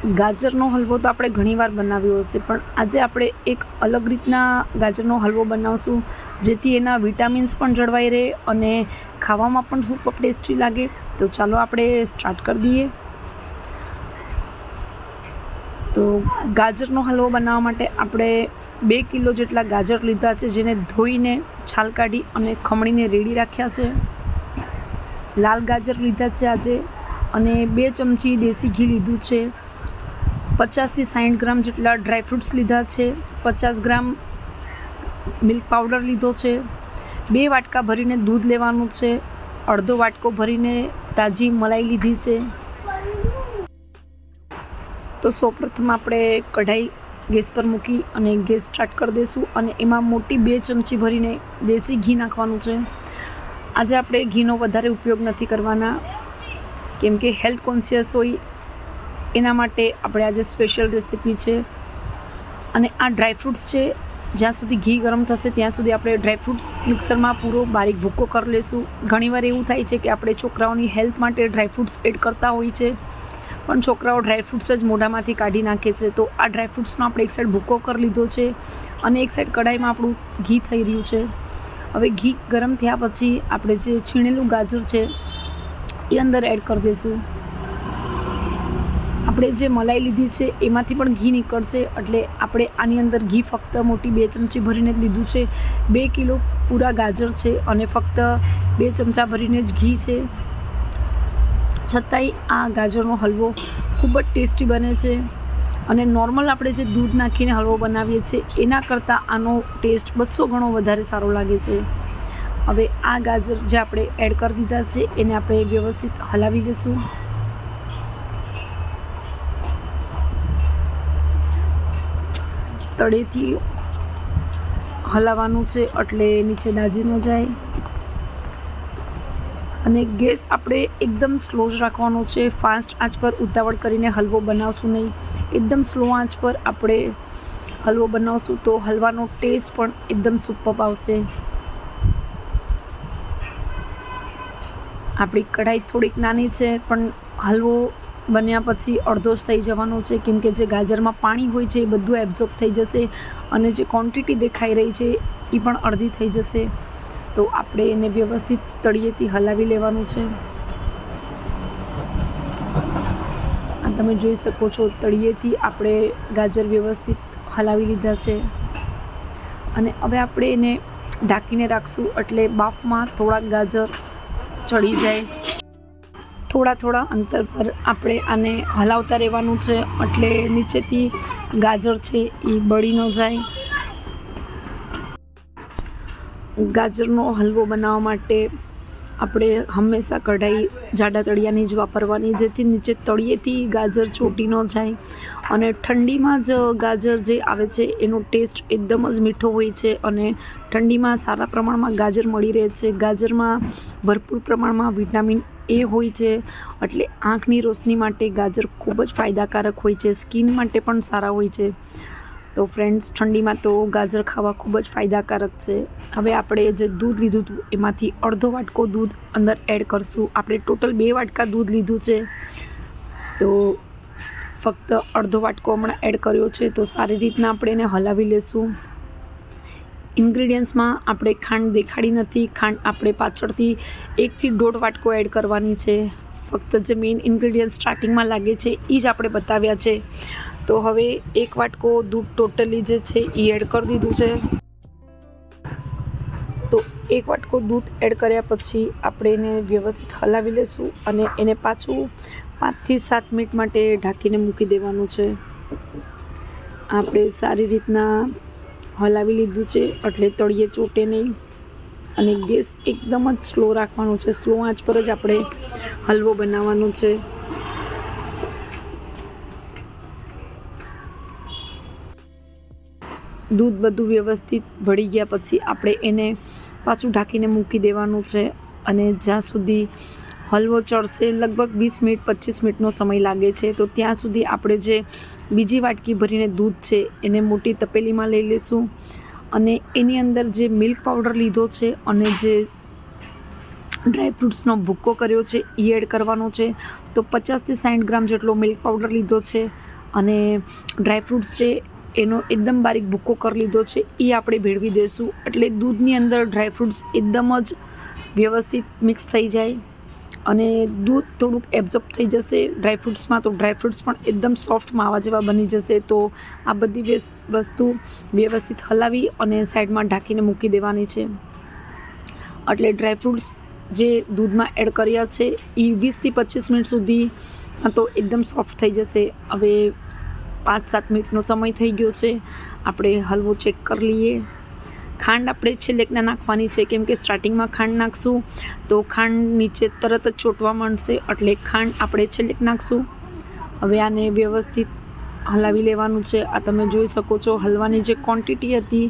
ગાજરનો હલવો તો આપણે ઘણીવાર બનાવ્યો હશે, પણ આજે આપણે એક અલગ રીતના ગાજરનો હલવો બનાવશું, જેથી એના વિટામિન્સ પણ જળવાઈ રહે અને ખાવામાં પણ સુપર ટેસ્ટી લાગે. તો ચાલો આપણે સ્ટાર્ટ કરી દઈએ. તો ગાજરનો હલવો બનાવવા માટે આપણે બે કિલો જેટલા ગાજર લીધા છે, જેને ધોઈને છાલ કાઢી અને ખમણીને રેડી રાખ્યા છે. લાલ ગાજર લીધા છે આજે અને બે ચમચી દેશી ઘી લીધું છે. પચાસથી સાઠ ગ્રામ જેટલા ડ્રાયફ્રૂટ્સ લીધા છે. પચાસ ગ્રામ મિલ્ક પાવડર લીધો છે. બે વાટકા ભરીને દૂધ લેવાનું છે. અડધો વાટકો ભરીને તાજી મલાઈ લીધી છે. તો સૌપ્રથમ આપણે કઢાઈ ગેસ પર મૂકી અને ગેસ સ્ટાર્ટ કરી દઈશું અને એમાં મોટી બે ચમચી ભરીને દેશી ઘી નાખવાનું છે. આજે આપણે ઘીનો વધારે ઉપયોગ નથી કરવાના. કેમ કે હેલ્થ કોન્શિયસ હોય એના માટે આપણે આજે સ્પેશિયલ રેસીપી છે. અને આ ડ્રાયફ્રૂટ્સ છે. જ્યાં સુધી ઘી ગરમ થશે, ત્યાં સુધી આપણે ડ્રાયફ્રૂટ્સ મિક્સરમાં પૂરો બારીક ભૂક્કો કરી લેશું. ઘણીવાર એવું થાય છે કે આપણે છોકરાઓની હેલ્થ માટે ડ્રાયફ્રૂટ્સ એડ કરતા હોય છે. પણ છોકરાઓ ડ્રાયફ્રૂટ્સ જ મોઢામાંથી કાઢી નાખે છે. તો આ ડ્રાયફ્રૂટ્સનો આપણે એક સાઈડ ભૂક્કો કરી લીધો છે અને એક સાઈડ કઢાઈમાં આપણું ઘી થઈ રહ્યું છે. હવે ઘી ગરમ થયા પછી આપણે જે છીણેલું ગાજર છે, એ અંદર એડ કરી દઈશું આપણે જે મલાઈ લીધી છે, એમાંથી પણ ઘી નીકળશે. એટલે આપણે આની અંદર ઘી ફક્ત મોટી બે ચમચી ભરીને જ લીધું છે. બે કિલો પૂરા ગાજર છે અને ફક્ત બે ચમચા ભરીને જ ઘી છે. છતાંય આ ગાજરનો હલવો ખૂબ જ ટેસ્ટી બને છે. અને નોર્મલ આપણે જે દૂધ નાખીને હલવો બનાવીએ છીએ, એના કરતાં આનો ટેસ્ટ બસો ગણો વધારે સારો લાગે છે. હવે આ ગાજર જે આપણે એડ કરી દીધા છે, એને આપણે વ્યવસ્થિત હલાવી લઈશું તળેથી હલાવવાનું છે એટલે નીચે દાજી ન જાય. અને ગેસ આપણે એકદમ સ્લો જ રાખવાનો છે. ફાસ્ટ આંચ પર ઉતાવળ કરીને હલવો બનાવશું નહીં. એકદમ સ્લો આંચ પર આપણે હલવો બનાવશું તો હલવાનો ટેસ્ટ પણ એકદમ સુપર આવશે. આપણી કઢાઈ થોડીક નાની છે, પણ હલવો બન્યા પછી અડધો જ થઈ જવાનો છે. કેમ કે જે ગાજરમાં પાણી હોય છે એ બધું એબ્ઝોર્બ થઈ જશે અને જે ક્વોન્ટિટી દેખાઈ રહી છે એ પણ અડધી થઈ જશે. તો આપણે એને વ્યવસ્થિત તળિયેથી હલાવી લેવાનું છે. આ તમે જોઈ શકો છો, તળિયેથી આપણે ગાજર વ્યવસ્થિત હલાવી લીધા છે. અને હવે આપણે એને ઢાંકીને રાખશું એટલે બાફમાં થોડાક ગાજર ચડી જાય. થોડા થોડા અંતર પર આપણે આને હલાવતા રહેવાનું છે. એટલે નીચેથી ગાજર છે એ બળી ન જાય. ગાજરનો હલવો બનાવવા માટે આપણે હંમેશા કઢાઈ જાડા તળિયાની જ વાપરવાની, જેથી નીચે તળિયેથી ગાજર ચોટી ન જાય. અને ઠંડીમાં જ ગાજર જે આવે છે એનો ટેસ્ટ એકદમ જ મીઠો હોય છે અને ઠંડીમાં સારા પ્રમાણમાં ગાજર મળી રહે છે. ગાજરમાં ભરપૂર પ્રમાણમાં વિટામિન એ હોય છે. એટલે આંખની રોશની માટે ગાજર ખૂબ જ ફાયદાકારક હોય છે. સ્કિન માટે પણ સારા હોય છે. તો ફ્રેન્ડ્સ ઠંડીમાં તો ગાજર ખાવા ખૂબ જ ફાયદાકારક છે. હવે આપણે જે દૂધ લીધું હતું, એમાંથી અડધો વાટકો દૂધ અંદર એડ કરશું. આપણે ટોટલ બે વાટકા દૂધ લીધું છે. તો ફક્ત અડધો વાટકો હમણાં એડ કર્યો છે. તો સારી રીતના આપણે એને હલાવી લેશું. ઇન્ગ્રીડિયન્ટ્સમાં આપણે ખાંડ દેખાડી નથી, ખાંડ આપણે પાછળથી એકથી દોઢ વાટકો એડ કરવાની છે. ફક્ત જે મેઇન ઇન્ગ્રીડિયન્ટ સ્ટાર્ટિંગમાં લાગે છે એ જ આપણે બતાવ્યા છે. તો હવે એક વાટકો દૂધ ટોટલી જે છે એ એડ કરી દીધું છે. તો એક વાટકો દૂધ એડ કર્યા પછી આપણે એને વ્યવસ્થિત હલાવી લેશું અને એને પાછું પાંચથી સાત મિનિટ માટે ઢાંકીને મૂકી દેવાનું છે. આપણે સારી રીતના હલાવી લીધું છે, એટલે તળિયે ચોટે નહીં. અને ગેસ એકદમ જ સ્લો રાખવાનો છે. સ્લો આંચ પર જ આપણે હલવો બનાવવાનો છે. દૂધ બધું વ્યવસ્થિત ભળી ગયા પછી આપણે એને પાછું ઢાંકીને મૂકી દેવાનું છે. અને જ્યાં સુધી હલવો ચડશે. લગભગ વીસ મિનિટ, પચીસ મિનિટનો સમય લાગે છે. તો ત્યાં સુધી આપણે જે બીજી વાટકી ભરીને દૂધ છે, એને મોટી તપેલીમાં લઈ લઈશું અને એની અંદર જે મિલ્ક પાવડર લીધો છે અને જે ડ્રાયફ્રૂટ્સનો ભૂક્કો કર્યો છે એ એડ કરવાનો છે. તો પચાસથી સાઠ ગ્રામ જેટલો મિલ્ક પાવડર લીધો છે અને ડ્રાયફ્રૂટ્સ છે, એનો એકદમ બારીક ભૂક્કો કરી લીધો છે એ આપણે ભેળવી દઈશું એટલે દૂધની અંદર ડ્રાયફ્રૂટ્સ એકદમ જ વ્યવસ્થિત મિક્સ થઈ જાય. અને દૂધ થોડુંક એબ્ઝોર્બ થઈ જશે. ડ્રાયફ્રૂટ્સમાં તો ડ્રાયફ્રૂટ્સ પણ એકદમ સોફ્ટ માવા જેવા બની જશે. તો આ બધી વસ્તુ વ્યવસ્થિત હલાવી અને સાઈડમાં ઢાંકીને મૂકી દેવાની છે. એટલે ડ્રાયફ્રૂટ્સ જે દૂધમાં એડ કર્યા છે એ વીસથી પચીસ મિનિટ સુધી તો એકદમ સોફ્ટ થઈ જશે. હવે પાંચ સાત મિનિટનો સમય થઈ ગયો છે. આપણે હલવો ચેક કરી લઈએ. ખાંડ આપણે છેલ્લેક એકના નાખવાની છે, કેમ કે સ્ટાર્ટિંગમાં ખાંડ નાખશું તો ખાંડ નીચે તરત જ ચોંટવા માંડશે, એટલે ખાંડ આપણે છેલ્લેક નાખશું. હવે આને વ્યવસ્થિત હલાવી લેવાનું છે. આ તમે જોઈ શકો છો, હલવાની જે ક્વોન્ટિટી હતી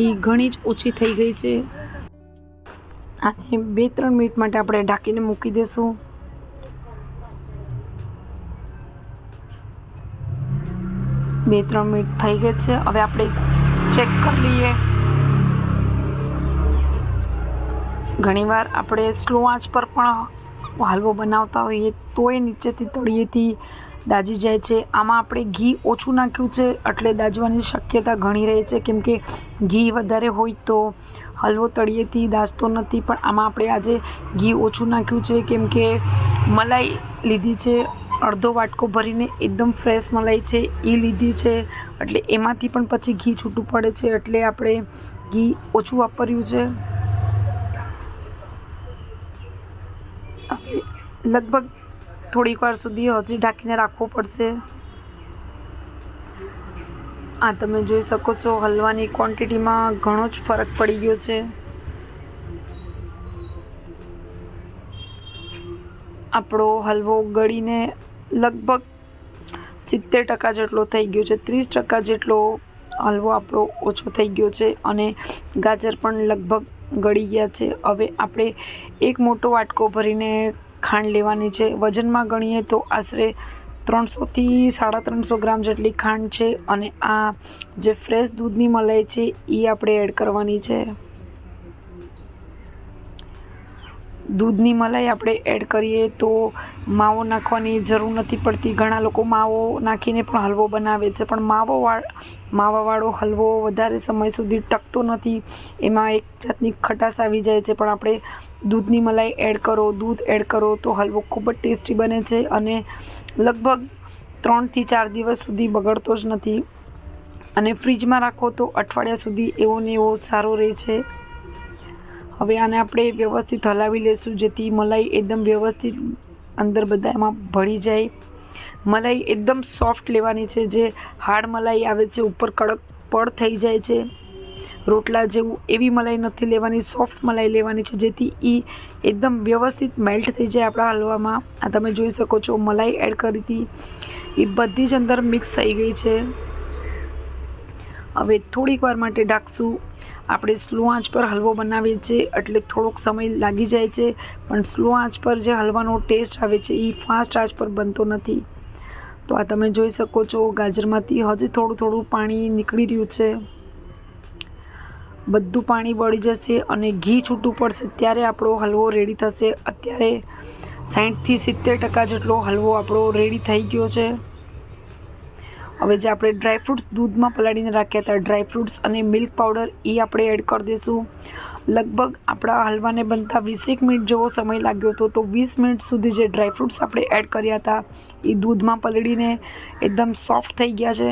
એ ઘણી જ ઓછી થઈ ગઈ છે. આને બે ત્રણ મિનિટ માટે આપણે ઢાંકીને મૂકી દઈશું બે ત્રણ મિનિટ થઈ ગઈ છે. હવે આપણે ચેક કરી લઈએ. ઘણીવાર આપણે સ્લો આંચ પર પણ હલવો બનાવતા હોઈએ, તોય નીચેથી તળિયેથી દાજી જાય છે. આમાં આપણે ઘી ઓછું નાખ્યું છે એટલે દાજવાની શક્યતા ઘણી રહે છે. કેમ કે ઘી વધારે હોય તો હલવો તળિયેથી દાજતો નથી, પણ આમાં આપણે આજે ઘી ઓછું નાખ્યું છે. કેમ કે મલાઈ લીધી છે, અડધો વાટકો ભરીને એકદમ ફ્રેશ મલાઈ છે એ લીધી છે, એટલે એમાંથી પણ પછી ઘી છૂટું પડે છે, એટલે આપણે ઘી ઓછું વાપર્યું છે. લગભગ થોડીક વાર સુધી હજી ઢાંકીને રાખવો પડશે. આ તમે જોઈ શકો છો, હલવાની ક્વોન્ટિટીમાં ઘણો જ ફરક પડી ગયો છે. આપણો હલવો ગળીને લગભગ સિત્તેર ટકા જેટલો થઈ ગયો છે, ત્રીસ ટકા જેટલો હલવો આપણો ઓછો થઈ ગયો છે અને ગાજર પણ લગભગ ગળી ગયા છે. હવે આપણે એક મોટો વાટકો ભરીને ખાંડ લેવાની છે. વજનમાં ગણીએ તો આશરે ત્રણસોથી સાડા ત્રણસો ગ્રામ જેટલી ખાંડ છે અને આ જે ફ્રેશ દૂધની મલાઈ છે એ આપણે એડ કરવાની છે. દૂધની મલાઈ આપણે એડ કરીએ તો માવો નાખવાની જરૂર નથી પડતી. ઘણા લોકો માવો નાખીને પણ હલવો બનાવે છે, પણ માવો વાળ, માવાવાળો હલવો વધારે સમય સુધી ટકતો નથી. એમાં એક જાતની ખટાશ આવી જાય છે, પણ આપણે દૂધની મલાઈ એડ કરો, દૂધ એડ કરો તો હલવો ખૂબ જ ટેસ્ટી બને છે અને લગભગ ત્રણથી ચાર દિવસ સુધી બગડતો જ નથી. અને ફ્રીજમાં રાખો તો અઠવાડિયા સુધી એવો ને એવો સારો રહે છે. હવે આને આપણે વ્યવસ્થિત હલાવી લઈશું જેથી મલાઈ એકદમ વ્યવસ્થિત અંદર બધા એમાં ભળી જાય. મલાઈ એકદમ સોફ્ટ લેવાની છે, જે હાર્ડ મલાઈ આવે છે, ઉપર કડક પડ થઈ જાય છે. રોટલા જેવું એવી મલાઈ નથી લેવાની સોફ્ટ મલાઈ લેવાની છે, જેથી એ એકદમ વ્યવસ્થિત મેલ્ટ થઈ જાય આપણા હલવામાં. આ તમે જોઈ શકો છો, મલાઈ એડ કરી હતી. એ બધી જ અંદર મિક્સ થઈ ગઈ છે. હવે થોડીક વાર માટે ઢાંકશું. આપણે સ્લો આંચ પર હલવો બનાવીએ છીએ. એટલે થોડોક સમય લાગી જાય છે, પણ સ્લો આંચ પર જે હલવાનો ટેસ્ટ આવે છે એ ફાસ્ટ આંચ પર બનતો નથી. તો આ તમે જોઈ શકો છો, ગાજરમાંથી હજી થોડું થોડું પાણી નીકળી રહ્યું છે. બધું પાણી બળી જશે અને ઘી છૂટું પડશે ત્યારે આપણો હલવો રેડી થશે. અત્યારે સાઠથી સિત્તેર ટકા જેટલો હલવો આપણો રેડી થઈ ગયો છે. હવે જે આપણે ડ્રાયફ્રૂટ્સ દૂધમાં પલાળીને રાખ્યા હતા ડ્રાયફ્રૂટ્સ અને મિલ્ક પાવડર એ આપણે એડ કરી દઈશું. લગભગ આપણા હલવાને બનતા વીસેક મિનિટ જેવો સમય લાગ્યો હતો, તો વીસ મિનિટ સુધી જે ડ્રાયફ્રૂટ્સ આપણે એડ કર્યા હતા એ દૂધમાં પલળીને એકદમ સોફ્ટ થઈ ગયા છે.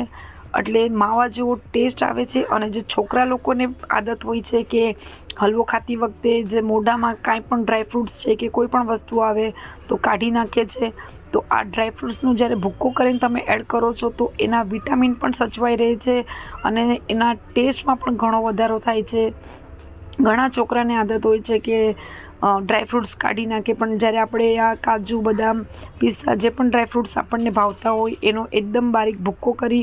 એટલે માવા જેવો ટેસ્ટ આવે છે અને જે છોકરા લોકોને આદત હોય છે કે હલવો ખાતી વખતે જે મોઢામાં કાંઈ પણ ડ્રાયફ્રૂટ્સ છે કે કોઈ પણ વસ્તુ આવે, તો કાઢી નાખે છે. તો આ ડ્રાયફ્રૂટ્સનું જ્યારે ભૂક્કો કરીને તમે એડ કરો છો, તો એના વિટામિન પણ સચવાઈ રહે છે અને એના ટેસ્ટમાં પણ ઘણો વધારો થાય છે. ઘણા છોકરાને આદત હોય છે કે ડ્રાયફ્રૂટ્સ કાઢી નાખે, પણ જ્યારે આપણે આ કાજુ, બદામ, પિસ્તા જે પણ ડ્રાયફ્રૂટ્સ આપણને ભાવતા હોય, એનો એકદમ બારીક ભૂક્કો કરી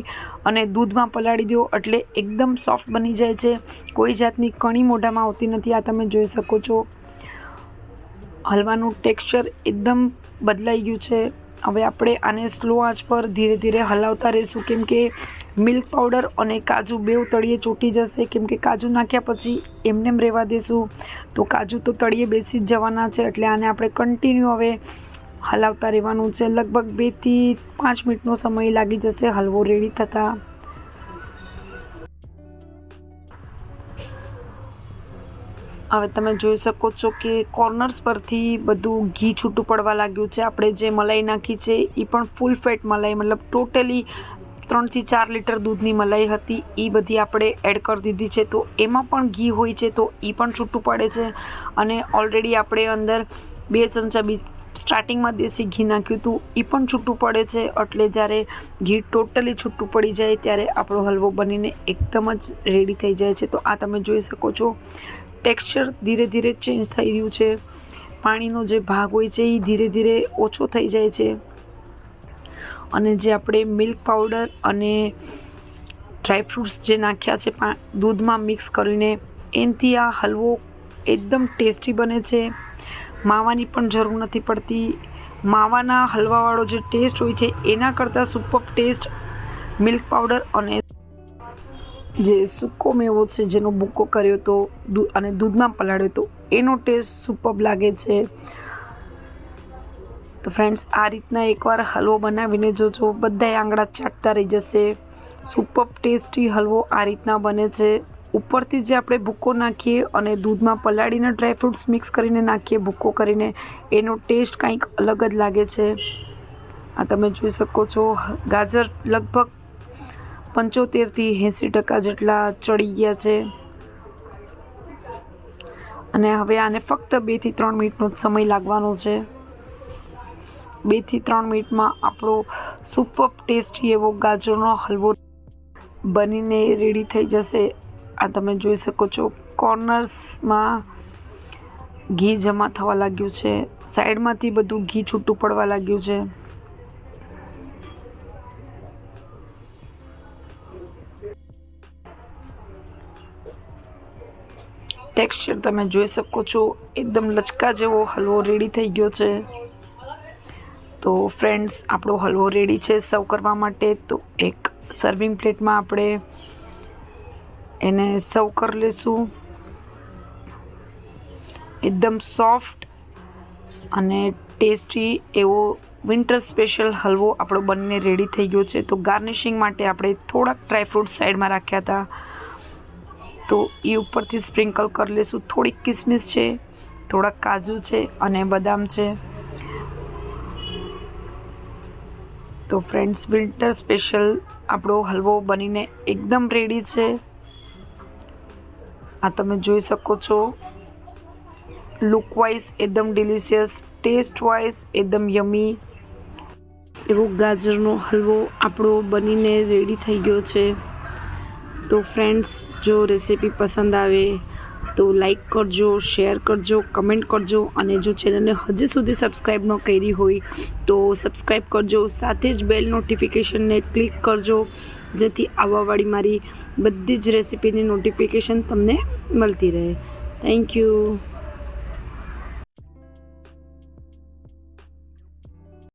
અને દૂધમાં પલાળી દો, એટલે એકદમ સોફ્ટ બની જાય છે. કોઈ જાતની કણી મોઢામાં આવતી નથી, આ તમે જોઈ શકો છો. હલવાનું ટેક્સચર એકદમ બદલાઈ ગયું છે. હવે આપણે આને સ્લો આંચ પર ધીરે ધીરે હલાવતા રહીશું. કેમ કે મિલ્ક પાવડર અને કાજુ બેવ તળિયે ચોટી જશે. કેમ કે કાજુ નાખ્યા પછી એમને એમ રહેવા દેશું. તો કાજુ તો તળિયે બેસી જ જવાના છે, એટલે આને આપણે કન્ટિન્યુ હવે હલાવતા રહેવાનું છે. લગભગ બેથી પાંચ મિનિટનો સમય લાગી જશે હલવો રેડી થતાં. હવે તમે જોઈ શકો છો કે કોર્નર્સ પરથી બધું ઘી છૂટું પડવા લાગ્યું છે. આપણે જે મલાઈ નાખી છે એ પણ ફૂલ ફેટ મલાઈ, મતલબ ટોટલી ત્રણથી ચાર લીટર દૂધની મલાઈ હતી. એ બધી આપણે એડ કરી દીધી છે. તો એમાં પણ ઘી હોય છે તો એ પણ છૂટું પડે છે. અને ઓલરેડી આપણે અંદર બે ચમચા બી સ્ટાર્ટિંગમાં દેશી ઘી નાખ્યું હતું. એ પણ છૂટું પડે છે. એટલે જ્યારે ઘી ટોટલી છૂટું પડી જાય ત્યારે આપણો હલવો બનીને એકદમ જ રેડી થઈ જાય છે. તો આ તમે જોઈ શકો છો. ટેક્સચર ધીરે ધીરે ચેન્જ થઈ રહ્યું છે. પાણીનો જે ભાગ હોય છે, એ ધીરે ધીરે ઓછો થઈ જાય છે. અને જે આપણે મિલ્ક પાવડર અને ડ્રાયફ્રૂટ્સ જે નાખ્યા છે દૂધમાં મિક્સ કરીને, એનાથી આ હલવો એકદમ ટેસ્ટી બને છે. માવાની પણ જરૂર નથી પડતી. માવાના હલવાવાળો જે ટેસ્ટ હોય છે, એના કરતાં સુપર ટેસ્ટ મિલ્ક પાવડર અને જે સૂકો મેવો છે, જેનો ભૂકો કર્યો હતો અને દૂધમાં પલાળ્યો હતો એનો ટેસ્ટ સુપર લાગે છે. તો ફ્રેન્ડ્સ આ રીતના એકવાર હલવો બનાવીને જોજો. બધાય આંગળા ચાટતા રહી જશે. સુપર ટેસ્ટી હલવો આ રીતના બને છે. ઉપરથી જે આપણે ભૂકો નાખીએ અને દૂધમાં પલાળીને ડ્રાયફ્રૂટ્સ મિક્સ કરીને નાખીએ, ભૂકો કરીને, એનો ટેસ્ટ કંઈક અલગ જ લાગે છે. આ તમે જોઈ શકો છો. ગાજર લગભગ પંચોતેરથી એંસી ટકા જેટલા ચડી ગયા છે. અને હવે આને ફક્ત બેથી ત્રણ મિનિટનો જ સમય લાગવાનો છે. બેથી ત્રણ મિનિટમાં આપણો સુપર ટેસ્ટી એવો ગાજરનો હલવો બનીને રેડી થઈ જશે. આ તમે જોઈ શકો છો કોર્નર્સમાં ઘી જમા થવા લાગ્યું છે. સાઈડમાંથી બધું ઘી છૂટું પડવા લાગ્યું છે. ટેક્સચર તમે જોઈ શકો છો, એકદમ લચકા જેવો હલવો રેડી થઈ ગયો છે. તો ફ્રેન્ડ્સ આપણો હલવો રેડી છે સર્વ કરવા માટે. તો એક સર્વિંગ પ્લેટમાં આપણે એને સર્વ કરી લેશું. એકદમ સોફ્ટ અને ટેસ્ટી એવો વિન્ટર સ્પેશિયલ હલવો આપણો બંને રેડી થઈ ગયો છે. તો ગાર્નિશિંગ માટે આપણે થોડાક ડ્રાયફ્રૂટ સાઈડમાં રાખ્યા હતા. તો એ ઉપરથી સ્પ્રિંકલ કરી લેશું. થોડીક કિસમિસ છે, થોડાક કાજુ છે અને બદામ છે. તો ફ્રેન્ડ્સ વિન્ટર સ્પેશિયલ આપણો હલવો બનીને એકદમ રેડી છે. આ તમે જોઈ શકો છો. લુક વાઇઝ એકદમ ડિલિશિયસ ટેસ્ટ વાઇઝ એકદમ યમી એવો ગાજરનો હલવો આપણો બનીને રેડી થઈ ગયો છે. તો ફ્રેન્ડ્સ જો રેસીપી પસંદ આવે, તો લાઈક કરજો શેર કરજો કમેન્ટ કરજો અને જો ચેનલને હજી સુધી સબસ્ક્રાઈબ ન કરી હોય, તો સબસ્ક્રાઈબ કરજો. સાથે જ બેલ નોટિફિકેશનને ક્લિક કરજો, જેથી આવવાવાળી મારી બધી જ રેસીપીની નોટિફિકેશન તમને મળતી રહે. Thank you